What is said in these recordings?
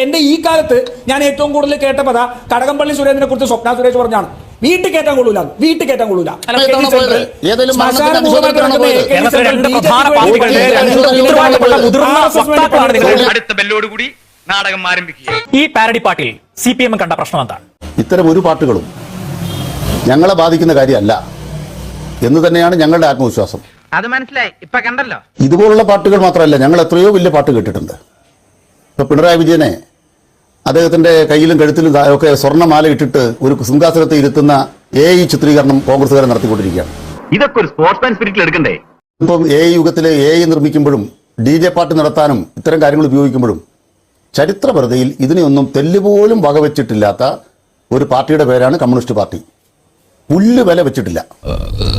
എന്റെ ഈ കാലത്ത് ഞാൻ ഏറ്റവും കൂടുതൽ കേട്ട പദ കടകംപള്ളി സുരേന്ദ്രനെ കുറിച്ച് സ്വപ്ന സുരേഷ് പറഞ്ഞാണ്. വീട്ടിൽ കയറ്റാൻ കൊള്ളൂല വീട്ടിൽ കയറ്റാൻ കൊള്ളൂല. നാടകം ആരംഭിക്കുക. ഈ പാരഡി പാട്ടിൽ സി പി എം കണ്ട പ്രശ്നം എന്താണ്? ഇത്തരം ഒരു പാട്ടുകളും ഞങ്ങളെ ബാധിക്കുന്ന കാര്യമല്ല എന്ന് തന്നെയാണ് ഞങ്ങളുടെ ആത്മവിശ്വാസം. അത് മനസ്സിലായി. ഇപ്പൊ കണ്ടല്ലോ. ഇതുപോലുള്ള പാട്ടുകൾ മാത്രമല്ല ഞങ്ങൾ എത്രയോ വലിയ പാട്ട് കേട്ടിട്ടുണ്ട്. ഇപ്പൊ പിണറായി വിജയനെ അദ്ദേഹത്തിന്റെ കയ്യിലും കഴുത്തിലും ഒക്കെ സ്വർണമാല ഇട്ടിട്ട് ഒരു സിംഹാസനത്തെ ഇരുത്തുന്ന എ ഐ ചിത്രീകരണം കോൺഗ്രസ്സുകാരെ നടത്തിക്കൊണ്ടിരിക്കുകയാണ്. ഇതൊക്കെ ഒരു സ്പോർട്സ്മാൻ സ്പിരിറ്റിൽ എടുക്കണ്ടേ? ഇപ്പം എ ഐ യുഗത്തിലെ എ ഐ നിർമ്മിക്കുമ്പോഴും ഡി ജെ പാട്ട് നടത്താനും ഇത്തരം കാര്യങ്ങൾ ഉപയോഗിക്കുമ്പോഴും ചരിത്രപരതയിൽ ഇതിനെയൊന്നും തെല്ലുപോലും വകവെച്ചിട്ടില്ലാത്ത ഒരു പാർട്ടിയുടെ പേരാണ് കമ്മ്യൂണിസ്റ്റ് പാർട്ടി. പുല്ല് വില വെച്ചിട്ടില്ല.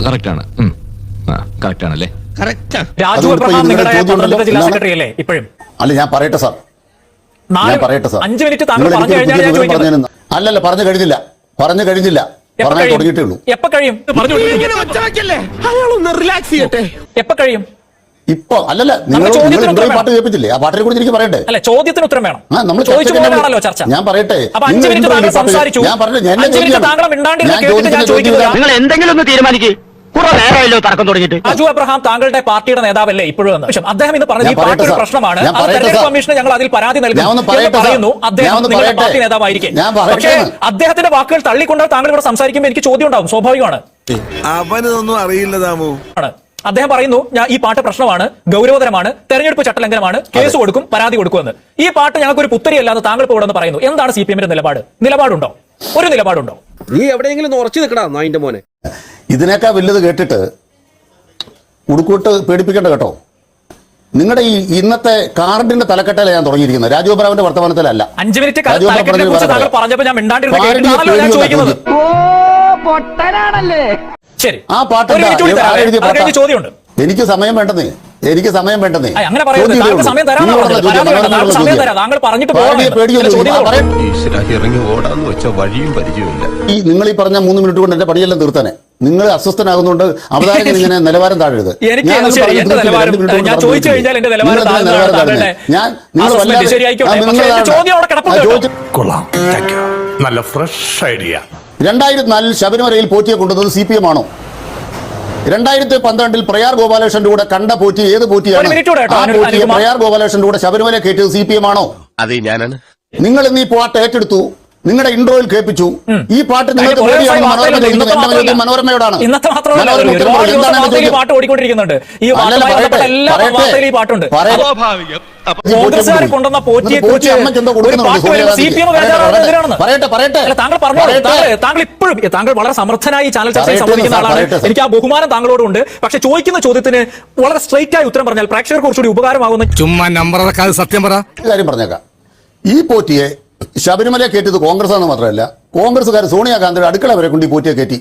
കറക്റ്റാണ് കറക്റ്റാണല്ലേ അല്ലേ? ഇപ്പോഴും. അല്ല ഞാൻ പറയട്ടെ സാർ. ഞാൻ പറയട്ടെ സാർ. അഞ്ച് മിനിറ്റ് താങ്കൾ പറഞ്ഞു കഴിഞ്ഞാൽ അല്ലല്ല പറഞ്ഞു കഴിഞ്ഞില്ല. പറഞ്ഞു കഴിഞ്ഞില്ല. കഴിയും? തുടങ്ങിയിട്ടേ ഉള്ളൂ. എപ്പോ കഴിയും? പറഞ്ഞു അയാളൊന്ന് റിലാക്സ് ചെയ്യട്ടെ. എപ്പോ കഴിയും? ഇപ്പൊ അല്ലല്ല നിങ്ങൾ പാട്ട് കേൾപ്പിച്ചില്ലേ? ആ പാട്ടിനെ കുറിച്ച് എനിക്ക് പറയട്ടെ അല്ല ചോദ്യത്തിന് ഉത്തരം വേണം. നമ്മൾ ചോദിച്ചു ചർച്ചയ്ക്ക് പോകാനാണല്ലോ ചർച്ച. ഞാൻ പറയട്ടെ. ഞാൻ പറഞ്ഞു ഞാൻ ചോദിക്കുന്നത് നിങ്ങൾ എന്തെങ്കിലും ഒന്ന് തീരുമാനിക്ക്. കുറെ നേരമല്ലോ തർക്കം തുടങ്ങിയിട്ട്. രാജു അബ്രഹാം താങ്കളുടെ പാർട്ടിയുടെ നേതാവല്ലേ ഇപ്പോഴും എന്ന്? പക്ഷേ അദ്ദേഹം ഇന്ന് പറഞ്ഞ ഈ പാർട്ടി ഒരു പ്രശ്നമാണ്. തെരഞ്ഞെടുപ്പ് കമ്മീഷന് ഞങ്ങൾ അതിൽ പരാതി നൽകുന്നു. പറയുന്നു അദ്ദേഹം നിങ്ങളുടെ പാർട്ടി നേതാവായിരിക്കും. പക്ഷേ അദ്ദേഹത്തിന്റെ വാക്കുകൾ തള്ളിക്കൊണ്ട് താങ്കൾ ഇവിടെ സംസാരിക്കുമ്പോൾ എനിക്ക് ചോദ്യം ഉണ്ടാവും സ്വാഭാവികമാണ്. അവനൊന്നും അറിയില്ല താമോ ആണ്. അദ്ദേഹം പറയുന്നു ഞാൻ ഈ പാട്ട് പ്രശ്നമാണ് ഗൗരവതരമാണ് തെരഞ്ഞെടുപ്പ് ചട്ടലംഘനമാണ് കേസ് കൊടുക്കും പരാതി കൊടുക്കുമെന്ന്. ഈ പാട്ട് ഞങ്ങൾക്ക് ഒരു പുത്തരിയല്ലാതെ താങ്കൾ ഇപ്പോൾ ഇവിടെ പറയുന്നു. എന്താണ് സി പി എമ്മിന്റെ നിലപാട്? നിലപാടുണ്ടോ? ഒരു നിലപാടുണ്ടോ? നീ എവിടെയെങ്കിലും ഉറച്ചു നിൽക്കടാ നായിന്റെ മോനെ. ഇതിനേക്കാൾ വലുത് കേട്ടിട്ട് ഉടുക്കൂട്ട് പേടിപ്പിക്കേണ്ട കേട്ടോ. നിങ്ങളുടെ ഈ ഇന്നത്തെ കാർഡിന്റെ തലക്കെട്ടല്ല ഞാൻ തുടങ്ങിയിരിക്കുന്നത്? രാജീവ് ബ്രാവിന്റെ വർത്തമാനത്തിലല്ല. അഞ്ച് മിനിറ്റ് രാജു അബ്രാം കുറിച്ച് പറഞ്ഞത് പറഞ്ഞപ്പോൾ ഞാൻ മിണ്ടാണ്ടിരുന്ന ഞാൻ ചോദിക്കുന്നത്. ചോദ്യം. പൊട്ടനാണല്ലേ ശരി. ആ പാട്ട് എനിക്ക് സമയം വേണ്ടെന്നേ. എനിക്ക് സമയം വേണ്ടെന്നേ. അങ്ങനെ. ഇറങ്ങി ഓടാന്ന് വെച്ച വഴിയും പരിചയമില്ല ഈ നിങ്ങൾ ഈ പറഞ്ഞ മൂന്ന് മിനിറ്റ് കൊണ്ട് എന്റെ പണിയെല്ലാം തീർത്താനെ. നിങ്ങൾ അസ്വസ്ഥനാകുന്നുണ്ട് അവതാരകൻ ഇങ്ങനെ നിലവാരം താഴരുത്. ഞാൻ ചോദിച്ചു കഴിഞ്ഞാൽ എന്റെ നിലവാരം? ഞാൻ നിങ്ങൾ. കൊള്ളാം. നല്ല ഫ്രഷ് ഐഡിയ രണ്ടായിരത്തി നാലിൽ ശബരിമലയിൽ പോറ്റിയെ കൊണ്ടുവന്നത് സി പി എം ആണോ? രണ്ടായിരത്തി പന്ത്രണ്ടിൽ പ്രയാർ ഗോപാലകൃഷ്ണന്റെ കൂടെ കണ്ട പോറ്റി ഏത് പോറ്റിയാണ്? ആ പോറ്റിയെ പ്രയാർ ഗോപാലകൃഷ്ണന്റെ കൂടെ ശബരിമല കയറ്റിയത് സി പി എം ആണോ? അതെ ഞാനാണ്. നിങ്ങൾ ഇന്ന് ഈ പാട്ട് ഏറ്റെടുത്തു. നിങ്ങളുടെ ഇൻട്രോയിൽ കേൾപ്പിച്ചു. ഈ പാട്ട് നിങ്ങൾക്ക് പേടിയാണ് മനോരമയോടാണ്. പറയട്ടെ, പറയട്ടെ. താങ്കൾ താങ്കൾ ഇപ്പോഴും താങ്കൾ വളരെ സമർത്ഥനായി ചാനൽ ചർച്ചയിൽ സംബന്ധിക്കുന്ന ആളാണ്. എനിക്ക് ആ ബഹുമാനം താങ്കളോടുണ്ട്. പക്ഷെ ചോദിക്കുന്ന ചോദ്യത്തിന് വളരെ സ്ട്രൈറ്റ് ആയി ഉത്തരം പറഞ്ഞാൽ പ്രേക്ഷകർക്ക് കുറച്ചുകൂടി ഉപകാരമാകുന്ന ചുമ്മാ നമ്പർ സത്യം പറ. കാര്യം പറഞ്ഞേക്കാം. ഈ പോറ്റിയെ ശബരിമല കയറ്റിയത് കോൺഗ്രസ് ആണെന്ന് മാത്രമല്ല കോൺഗ്രസ്സുകാർ സോണിയാഗാന്ധിയുടെ അടുക്കള വരെ കൊണ്ട് പോറ്റിയെ കയറ്റി.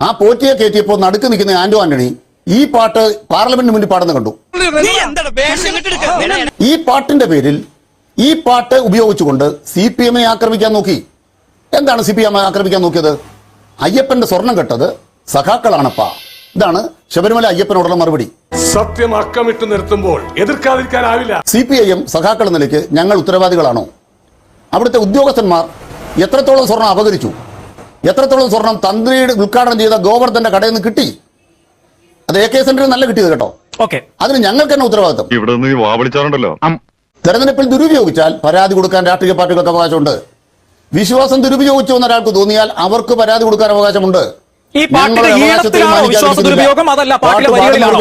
ആ പോറ്റിയെ കയറ്റിയപ്പോൾ നടുക്ക് നിൽക്കുന്ന ആന്റോ ആന്റണി ഈ പാട്ട് പാർലമെന്റിന് മുന്നിൽ പാടുന്ന കണ്ടു. ഈ പാട്ടിന്റെ പേരിൽ ഈ പാട്ട് ഉപയോഗിച്ചുകൊണ്ട് സി പി എമ്മിനെ ആക്രമിക്കാൻ നോക്കി. എന്താണ് സി പി എം ആക്രമിക്കാൻ നോക്കിയത്? അയ്യപ്പന്റെ സ്വർണം കെട്ടത് സഖാക്കളാണപ്പാ. ഇതാണ് ശബരിമല അയ്യപ്പനോടുള്ള മറുപടി. സത്യം അക്കമിട്ട് നിർത്തുമ്പോൾ എതിർക്കാതിരിക്കാനാവില്ല. സി പി ഐ എം സഖാക്കൾ നിലയ്ക്ക് ഞങ്ങൾ ഉത്തരവാദികളാണോ? അവിടുത്തെ ഉദ്യോഗസ്ഥന്മാർ എത്രത്തോളം സ്വർണം അപകരിച്ചു? എത്രത്തോളം സ്വർണം തന്ത്രിയുടെ ഉദ്ഘാടനം ചെയ്ത ഗോവർദ്ധന്റെ കടയിൽ നിന്ന് കിട്ടി? അത് എ കെ സെന്ററിൽ നല്ല കിട്ടിയത് കേട്ടോ. ഓക്കെ. അതിന് ഞങ്ങൾക്ക് തന്നെ ഉത്തരവാദിത്തം ഇവിടെ നിന്ന് വാവിളിച്ചാറുണ്ടല്ലോ തെരഞ്ഞെടുപ്പിൽ ദുരുപയോഗിച്ചാൽ പരാതി കൊടുക്കാൻ രാഷ്ട്രീയ പാർട്ടികൾക്ക് അവകാശമുണ്ട്. വിശ്വാസം ദുരുപയോഗിച്ചു എന്ന് ഒരാൾക്ക് തോന്നിയാൽ അവർക്ക് പരാതി കൊടുക്കാൻ അവകാശമുണ്ട്. ഈ പാട്ടിന്റെ ഈണത്തിലാണോ വിശ്വാസ ദുരുപയോഗം? അതല്ല പാർട്ടിയുടെ വരികളിലാണോ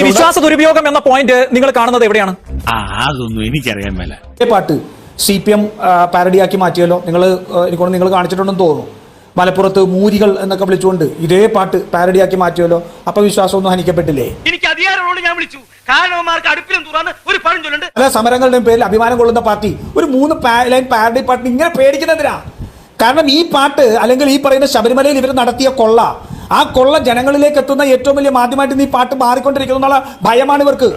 ഈ വിശ്വാസ ദുരുപയോഗം എന്ന പോയിന്റ് നിങ്ങൾ കാണുന്നത് എവിടെയാണ്? അതൊന്നും എനിക്കറിയാൻ മേല. പാട്ട് സി പി എം പാരഡിയാക്കി മാറ്റിയല്ലോ. നിങ്ങൾ എനിക്കൊണ്ട് നിങ്ങൾ കാണിച്ചിട്ടുണ്ടെന്ന് തോന്നുന്നു. മലപ്പുറത്ത് മൂരികൾ എന്നൊക്കെ വിളിച്ചുകൊണ്ട് ഇതേ പാട്ട് പാരഡിയാക്കി മാറ്റിയല്ലോ. അപ്പൊ വിശ്വാസമൊന്നും ഹനിക്കപ്പെട്ടില്ലേ? എനിക്ക് അധികാരമുള്ളൂ ഞാൻ വിളിച്ചു. കാരണവന്മാർക്ക് അടുപ്പിലും തുറന്ന് ഒരു പഴം ചൊല്ലുണ്ട്. പല സമരങ്ങളുടെയും പേരിൽ അഭിമാനം കൊള്ളുന്ന പാർട്ടി ഒരു മൂന്ന് ലൈൻ പാരഡി പാട്ടിന് ഇങ്ങനെ പേടിക്കുന്നതിനാ കാരണം ഈ പാട്ട് അല്ലെങ്കിൽ ഈ പറയുന്ന ശബരിമലയിൽ ഇവർ നടത്തിയ കൊള്ള ആ കൊള്ള ജനങ്ങളിലേക്ക് എത്തുന്ന ഏറ്റവും വലിയ മാധ്യമമായിട്ട് നീ പാട്ട് മാറിക്കൊണ്ടിരിക്കുന്നു എന്നുള്ള ഭയമാണ് ഇവർക്ക്.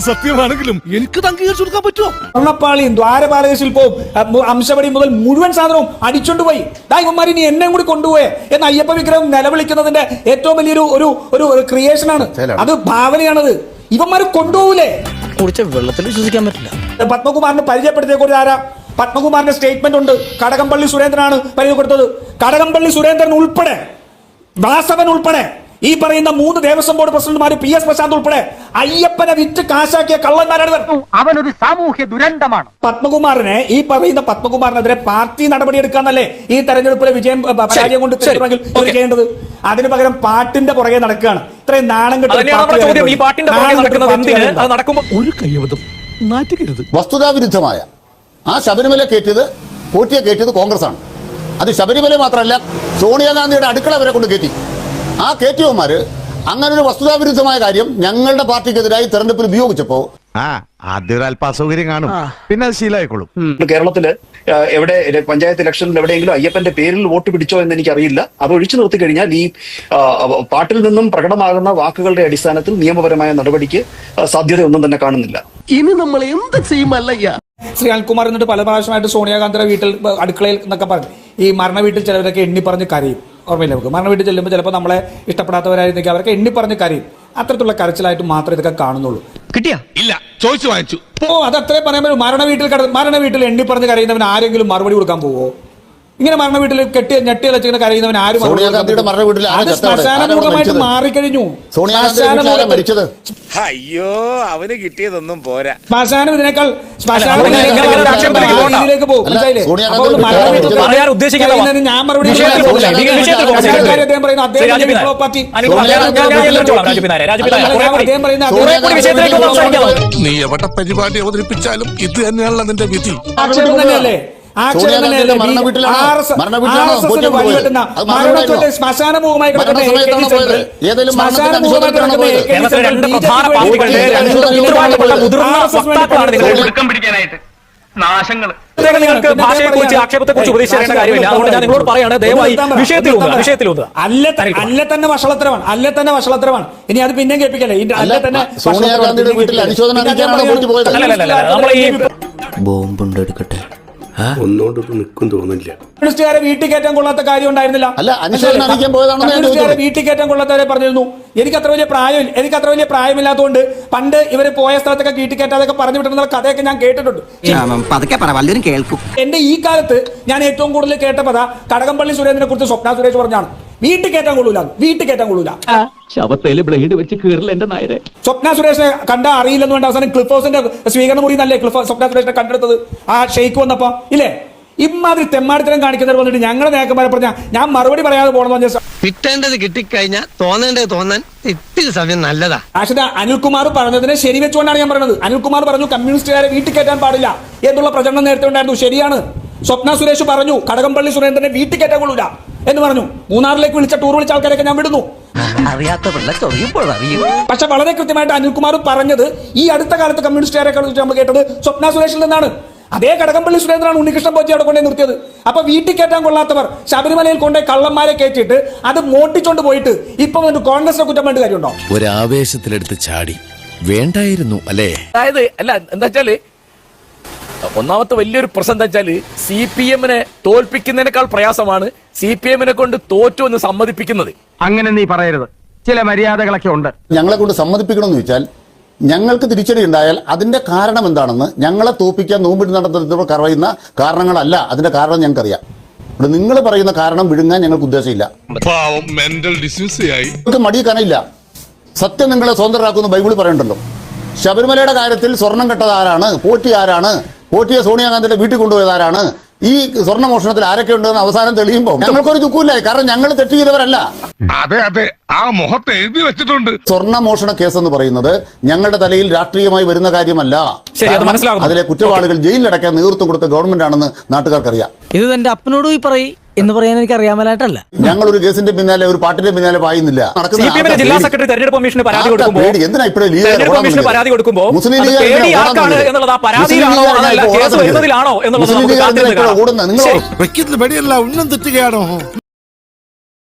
സത്യമാണെങ്കിലും എനിക്ക് കൊടുക്കാൻ പറ്റുമോ? സ്വർണപ്പാളിയും ദ്വാരപാലക ശില്പവും അംശപടി മുതൽ മുഴുവൻ സാധനവും അടിച്ചോണ്ടുപോയി പോയി. ഇവന്മാർ ഇനി എന്നെ കൂടി കൊണ്ടുപോയേ എന്ന് അയ്യപ്പ വിഗ്രഹം നിലവിളിക്കുന്നതിന്റെ ഏറ്റവും വലിയൊരു ഒരു ഒരു ക്രിയേഷനാണ് ആണ്. അത് ഭാവനയാണത്. ഇവന്മാര് കൊണ്ടുപോകൂലേ? കുടിച്ച വെള്ളത്തിൽ വിശ്വസിക്കാൻ പറ്റില്ല. പത്മകുമാറിന് പരിചയപ്പെടുത്തിയ കുറിച്ച് ആരാ? പത്മകുമാറിന്റെ സ്റ്റേറ്റ്മെന്റ് ഉണ്ട്. കടകംപള്ളി സുരേന്ദ്രനാണ് പരിചയപ്പെടുത്തത്. കടകംപള്ളി സുരേന്ദ്രൻ ഉൾപ്പെടെ വാസവൻ ഉൾപ്പെടെ ഈ പറയുന്ന മൂന്ന് ദേവസ്വം ബോർഡ് പ്രസിഡന്റുമാർ പി എസ് പ്രശാന്ത് ഉൾപ്പെടെ അയ്യപ്പനെ വിറ്റ് കാശാക്കിയ കള്ളന്മാരാണ് അവനൊരു സാമൂഹ്യ ദുരന്തമാണ്. പത്മകുമാറിനെ ഈ പറയുന്ന പത്മകുമാറിനെതിരെ പാർട്ടി നടപടി എടുക്കാന്നല്ലേ ഈ തെരഞ്ഞെടുപ്പിലെ വിജയം പരാജയം കൊണ്ട്. തീർക്കണമെങ്കിൽ. ചെയ്യേണ്ടത്? അതിന് പകരം പാട്ടിന്റെ പുറകെ നടക്കുകയാണ്. ഇത്രയും നാണം കിട്ടുന്നത് അതന്നെയാണ് നമ്മുടെ ചോദ്യം. ഈ പാട്ടിന്റെ പുറകെ നടക്കുന്നത് എന്തിന്? അത് നടക്കുമ്പോൾ ഒരു കയ്യബദ്ധം നാറ്റുകരുത് വസ്തുതാവിരുദ്ധമായ ആ ശബരിമല കയറ്റിയത് പോറ്റിയെ കയറ്റിയത് കോൺഗ്രസ് ആണ് അത് ശബരിമല മാത്രമല്ല സോണിയാഗാന്ധിയുടെ അടുക്കള വരെ കൊണ്ട് കയറ്റി. ആ കയറ്റിയവന്മാര് അങ്ങനെ ഒരു വസ്തുതാവിരുദ്ധമായ കാര്യം ഞങ്ങളുടെ പാർട്ടിക്കെതിരായി തെരഞ്ഞെടുപ്പിൽ ഉപയോഗിച്ചപ്പോൾ ആ ആദ്യം ഒരു അല്പ അസൗകര്യം കാണും പിന്നെ അത് ശീലമായിക്കോളും. കേരളത്തിൽ എവിടെ പഞ്ചായത്ത് ഇലക്ഷനിൽ എവിടെയെങ്കിലും അയ്യപ്പന്റെ പേരിൽ വോട്ട് പിടിച്ചോ എന്ന് എനിക്കറിയില്ല. അത് ഒഴിച്ചു നിർത്തി കഴിഞ്ഞാൽ ഈ പാട്ടിൽ നിന്നും പ്രകടമാകുന്ന വാക്കുകളുടെ അടിസ്ഥാനത്തിൽ നിയമപരമായ നടപടിക്ക് സാധ്യത സാധ്യതയൊന്നും തന്നെ കാണുന്നില്ല. ഇനി നമ്മൾ എന്ത് ചെയ്യുമല്ലയ്യ? ശ്രീ അനിൽകുമാർ എന്നിട്ട് പല പ്രാവശ്യമായിട്ട് സോണിയാഗാന്ധിയുടെ വീട്ടിൽ അടുക്കളയിൽ എന്നൊക്കെ പറഞ്ഞു. ഈ മരണ വീട്ടിൽ ചിലവരൊക്കെ എണ്ണി പറഞ്ഞ് കരയും. ഓർമ്മയില്ല നമുക്ക്? മരണ വീട്ടിൽ ചെല്ലുമ്പോൾ ചിലപ്പോൾ നമ്മളെ ഇഷ്ടപ്പെടാത്തവരായിരുന്നെങ്കിൽ അവരൊക്കെ എണ്ണി പറഞ്ഞ് കരയും. അത്തരത്തിലുള്ള കരച്ചിലായിട്ട് മാത്രമേ ഇതൊക്കെ കാണുന്നുള്ളൂ. കിട്ടിയാ? ഇല്ല ചോദിച്ചു വാങ്ങിച്ചു. ഓ അത് അത്രേ പറയാൻ പറ്റും. മരണ വീട്ടിൽ കട മരണ വീട്ടിൽ എണ്ണി പറഞ്ഞ് കരയുന്നവൻ ആരെങ്കിലും മറുപടി കൊടുക്കാൻ പോവോ? ഇങ്ങനെ മരണ വീട്ടിൽ കെട്ടിയ ഞെട്ടി വെച്ചിങ്ങനെ കരയുന്നവൻ ആരും അത് ശ്മശാനമുഖമായിട്ട് മാറിക്കഴിഞ്ഞു അയ്യോ അവന് കിട്ടിയതൊന്നും പോരാ ശ്മശാനം ഇതിനേക്കാൾ ശ്മശാനം അല്ല, ഇതിനേക്കാൾ ഇങ്ങനെ ഒരു ആക്ഷേപത്തിലേക്ക് പോകണ്ട. ഇതിലേക്ക് പോകും അല്ല, മനസ്സിലായില്ലേ? സോണിയാഗാന്ധി അപ്പോൾ മരണ വിളിച്ചത് വീട്ടിൽ പറയാൻ ഉദ്ദേശിക്കുന്ന കരയുന്നതിന് ഞാൻ മറുപടി അദ്ദേഹം പറയുന്നു അദ്ദേഹം വിപ്ലവ പാർട്ടി അദ്ദേഹം പറയുന്ന നീ എവിടെ പരിപാടി അവതരിപ്പിച്ചാലും ഇത് തന്നെയാണല്ലോ നിന്റെ വിധി തന്നെയല്ലേ നാശങ്ങൾ. നിങ്ങൾക്ക് ഭാഷയെക്കുറിച്ച് ആക്ഷേപത്തെക്കുറിച്ച് ഉപദേശിക്കേണ്ട കാര്യമില്ല. അതുകൊണ്ട് ഞാൻ നിങ്ങളോട് പറയാണ് ദയവായി വിഷയത്തിൽ ഊന്നുക വിഷയത്തിൽ അല്ല അല്ല തന്നെ വഷളത്തരമാണ് അല്ല തന്നെ വഷളത്തരമാണ് ഇനി അത് പിന്നെയും കേൾപ്പിക്കല്ലേ? അല്ല തന്നെ സോണിയാഗാന്ധിയുടെ വീട്ടിൽ അനുശോചനം നമ്മൾ ഈ ബോംബുണ്ട് എടുക്കട്ടെ. ഒന്നോണ്ട് നിൽക്കും തോന്നില്ല കമ്മ്യൂണിസ്റ്റുകാരെ വീട്ടിൽ കയറ്റാൻ കൊള്ളാത്ത കാര്യം ഉണ്ടായിരുന്നില്ല. അല്ല, അനുശോചനം അറിയിക്കാൻ പോയതാണെന്ന് ഞാൻ കമ്മ്യൂണിസ്റ്റുകാരെ ചോദിച്ചത്. വീട്ടിൽ കയറ്റാൻ കൊള്ളാത്തവരെ പറഞ്ഞിരുന്നു. എനിക്ക് അത്ര വലിയ പ്രായമില്ല എനിക്ക് അത്ര വലിയ പ്രായമില്ലാത്തതുകൊണ്ട് പണ്ട് ഇവർ പോയ സ്ഥലത്തൊക്കെ വീട്ടിൽ കയറ്റാതൊക്കെ പറഞ്ഞു വിട്ടിരുന്ന കഥയൊക്കെ ഞാൻ കേട്ടിട്ടുണ്ട്. പതുക്കെ പറ വല്ലവരും കേൾക്കും. എന്റെ ഈ കാലത്ത് ഞാൻ ഏറ്റവും കൂടുതൽ കേട്ട പദ കടകംപള്ളി സുരേന്ദ്രനെ കുറിച്ച് സ്വപ്ന സുരേഷ് പറഞ്ഞാണ്. വീട്ടിൽ കേറ്റാൻ കൊള്ളൂല. വീട്ടിൽ കേറ്റാൻ കൊള്ളൂല. ശവത്തേൽ ബ്ലേഡ് വെച്ച് കീറില്ല എന്റെ നായരെ. സ്വപ്ന സുരേഷിനെ കണ്ട അറിയില്ലെന്ന് വേണ്ട അവസാനം ക്ലിഫ് ഹൗസിന്റെ സ്വീകരണ മുറി നല്ലേ ക്ലിഫ് സ്വപ്ന സുരേഷിനെ കണ്ടെടുത്തത്? ആ ഷെയ്ക്ക് വന്നപ്പോ ഇല്ലേ? ഇമാതിരി തെമ്മാടിത്തരം കാണിക്കുന്നവർ വന്നിട്ട് ഞങ്ങളെ നേക്കന്മാരെ പറഞ്ഞ ഞാൻ മറുപടി പറയാതെ പോകണമെന്ന് പറഞ്ഞ കിട്ടേണ്ടത് കിട്ടിക്കഴിഞ്ഞാൽ തോന്നേണ്ടത് തോന്നാൻ ഇത്തിരി സമയം നല്ലതാ. അക്ഷത അനിൽകുമാർ പറഞ്ഞതിനെ ശരി വെച്ചുകൊണ്ടാണ് ഞാൻ പറയുന്നത് അനിൽകുമാർ പറഞ്ഞു കമ്മ്യൂണിസ്റ്റുകാരെ വീട്ടിൽ കയറ്റാൻ പാടില്ല എന്നുള്ള പ്രചരണം നേരത്തെ ഉണ്ടായിരുന്നു. ശരിയാണ്. സ്വപ്ന സുരേഷ് പറഞ്ഞു കടകംപള്ളി സുരേന്ദ്രനെ വീട്ടിൽ കയറ്റാൻ കൊള്ളൂല. എന്ന് പറഞ്ഞു. മൂന്നാറിലേക്ക് വിളിച്ച ടൂർ വിളിച്ച ആൾക്കാരൊക്കെ ഞാൻ വിടുന്നു. അറിയാത്ത പിള്ള ചൊറിയുമ്പോൾ അറിയും. പക്ഷെ വളരെ കൃത്യമായിട്ട് അനിൽകുമാർ പറഞ്ഞത് ഈ അടുത്ത കാലത്ത് കമ്മ്യൂണിസ്റ്റുകാരെ നമ്മൾ കേട്ടത് സ്വപ്ന സുരേഷിൽ നിന്നാണ്. അതേ കടകംപള്ളി സുരേന്ദ്രനാണ് ഉണ്ണികൃഷ്ണൻ പോറ്റി അവിടെ കൊണ്ടേ നിർത്തിയത്. അപ്പൊ വീട്ടിൽ കയറ്റാൻ കൊള്ളാത്തവർ ശബരിമലയിൽ കൊണ്ടേ കള്ളന്മാരെ കയറ്റിയിട്ട് അത് മോട്ടിച്ചോണ്ട് പോയിട്ട് ഇപ്പൊ വന്നിട്ട് കോൺഗ്രസിനെ കുറ്റം വേണ്ട കാര്യമുണ്ടോ? ഒരു ആവേശത്തിലെടുത്ത് ചാടി. വേണ്ടായിരുന്നു അല്ലേ? അതായത് അല്ല എന്താ വെച്ചാൽ ഒന്നാമത്തെ വലിയൊരു പ്രശ്നം എന്താ വെച്ചാൽ സി പി എമ്മിനെ തോൽപ്പിക്കുന്നതിനേക്കാൾ പ്രയാസമാണ് സി പി എമ്മിനെ കൊണ്ട് തോറ്റു എന്ന് സമ്മതിപ്പിക്കുന്നത്. അങ്ങനെ നീ പറയരുത്. ചില മര്യാദകളൊക്കെ ഉണ്ട്. ഞങ്ങളെ കൊണ്ട് സമ്മതിപ്പിക്കണമെന്ന് ചോദിച്ചാൽ ഞങ്ങൾക്ക് തിരിച്ചടി ഉണ്ടായാൽ അതിന്റെ കാരണം എന്താണെന്ന് ഞങ്ങളെ തോപ്പിക്കാൻ നോമ്പിട്ട് നടത്തുന്നവർ പറയുന്ന കാരണങ്ങളല്ല. അതിന്റെ കാരണം ഞങ്ങൾക്കറിയാം. ഇവിടെ നിങ്ങൾ പറയുന്ന കാരണം വിഴുങ്ങാൻ ഞങ്ങൾക്ക് ഉദ്ദേശമില്ല. നിങ്ങൾക്ക് മടി കനയില്ല. സത്യം നിങ്ങളെ സ്വതന്ത്രരാക്കുന്ന ബൈബിൾ പറയണ്ടല്ലോ ശബരിമലയുടെ കാര്യത്തിൽ സ്വർണം കെട്ടത് ആരാണ്? പോറ്റി ആരാണ്? പോറ്റിയെ സോണിയാഗാന്ധിയുടെ വീട്ടിൽ കൊണ്ടുപോയത് ആരാണ് ഈ സ്വർണ മോഷണത്തിൽ ആരൊക്കെ ഉണ്ടെന്ന് അവസാനം തെളിയുമ്പോൾ നമുക്കൊരു ദുഃഖമില്ല കാരണം ഞങ്ങൾ തെറ്റ് ചെയ്തവരല്ല അതെ അതെ. ആ മുഖത്ത് എഴുതി വെച്ചിട്ടുണ്ട്. സ്വർണ മോഷണ കേസ് എന്ന് പറയുന്നത് ഞങ്ങളുടെ തലയിൽ രാഷ്ട്രീയമായി വരുന്ന കാര്യമല്ല. ശരി, അത് കാരണം അതിലെ കുറ്റവാളികൾ ജയിലിലടക്കാൻ നേതൃത്വം കൊടുത്ത ഗവൺമെന്റ് ആണെന്ന് നാട്ടുകാർക്കറിയാം. ഇത് എന്റെ അപ്പനോട് പോയി പറയും. എന്ന് പറയാൻ എനിക്ക് അറിയാമലായിട്ടല്ല. ഞങ്ങൾ ഒരു കേസിന്റെ പിന്നാലെ ഒരു പാട്ടിന്റെ പിന്നാലെ പായുന്നില്ല ജില്ലാ സെക്രട്ടറി തെരഞ്ഞെടുപ്പ് കമ്മീഷന് പരാതി കൊടുക്കുമ്പോൾ? എന്തിനാ ഇപ്പോഴും ലീഗ് തെരഞ്ഞെടുപ്പ് കമ്മീഷന് പരാതി കൊടുക്കുമ്പോൾ മുസ്ലിം അത് ലീഗ് പേടി ആർക്കാണ് എന്നുള്ളത്? ആ പരാതിയിലാണോ ലീഗ് അതല്ല ഓടാൻ കേസ്? വരുന്നതിലാണോ എന്നുള്ളത് നമുക്ക് കാത്തിരുന്ന് കാണാം. വെക്കുന്ന ഉന്നം തെറ്റുകയാണോ?